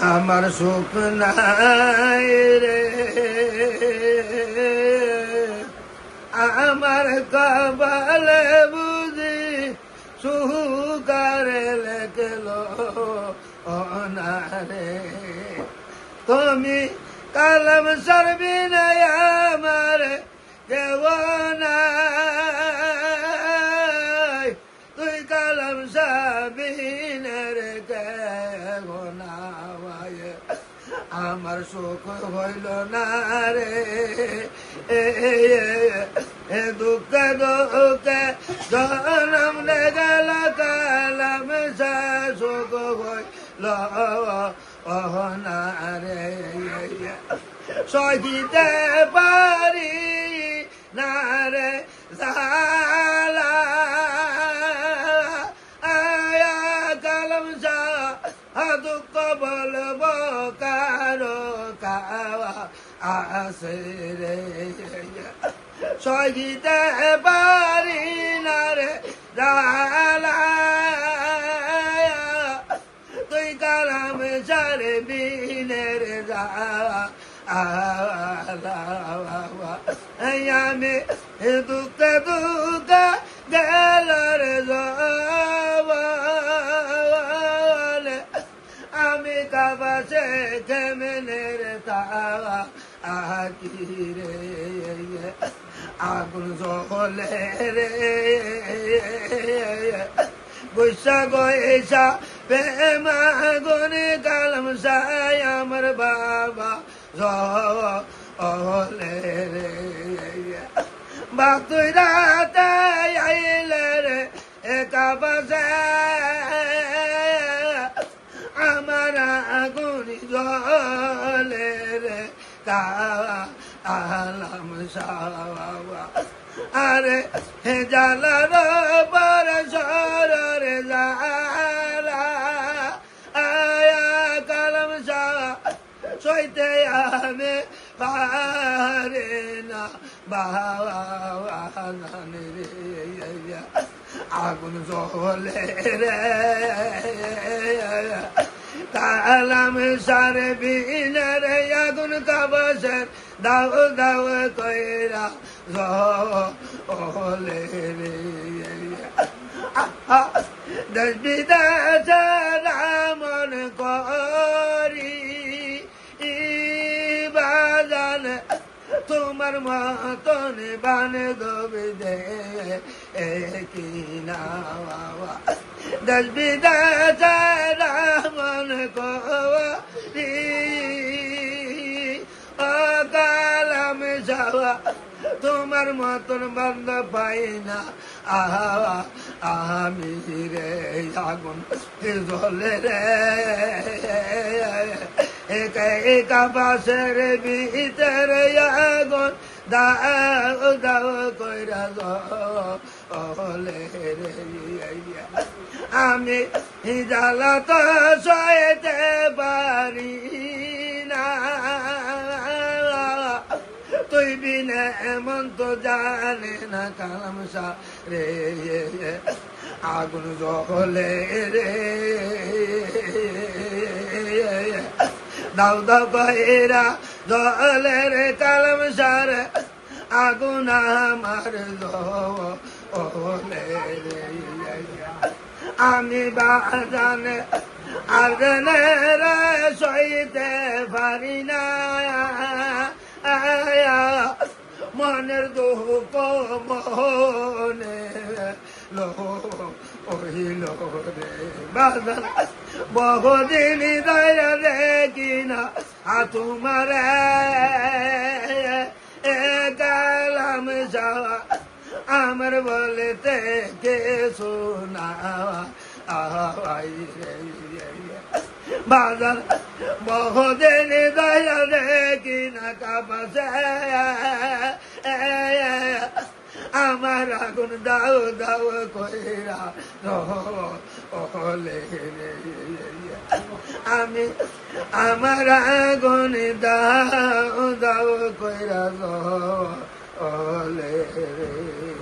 আমার সুখ নাই রে। আমার কপালে বুঝি সুকারে লেখলো অনারে। তুমি কালম সরবি নাই আমার তুই কালম সাবিনের কেবনাওয়ায় আমার সুখ হইল না রে। এ দুঃখে দুঃখে জনম রে গেল, কালাম সা সুখ হইল। অহনারে সহিতে পারি না রে। আসে রে। সহিতে পারি না রে, জালা। তুই কালাম সারে বিনের যা আমি দুঃখ দুঃখ গেল রে আমি কাবাসে কেমনের তাওয়া আকি আগুন জলে রে। গুসা গয়েসা প্রেমা গুনে কালম আমার বাবা। জলে রে। বাতুই রাতে আইলে রে, একা বাসে আমার আগুনি জলে রে কা সাওয়া আরে হে জালার পর সরে জালা আয়া কালাম সইতে আমি পারে না বাহান রে আগুন জলে রে। কালাম সারে বিনের আগুন কাবসের দাও দাও কইরা জলে রে। দশ বিদাস রামন করি বাজান তোমার মতন বান দবে দে কি না তোমার মতন বান্ধ পাই না। আহা আমি রে আগুন জলে রে। একা একা পাশের ভিতরে আগুন দাও দাও, কইরা জলে রে। আমি জ্বালা তো সইতে পারি না। তুই বিনে এমন তো জানে না, কালাম রে আগুন জলে রে। দাও কইরা জলে রে, কালাম শাহ আগুন আমার জলে রে। আমি বাজানে, আর রে সইতে পারি না। মনের দুঃখ মনে লো ওহিল রে। বাজান, বহুদিন দয়া দেখি না আ তোমার কালাম আমার বলতে কে শোনা রে বাজার বহুদিন দয়া দেখি না কাপাসে আমার আগুন দাও দাও কইরা রহলে রে আমি আমার আগুন দাও দাও কইরা রহলে রে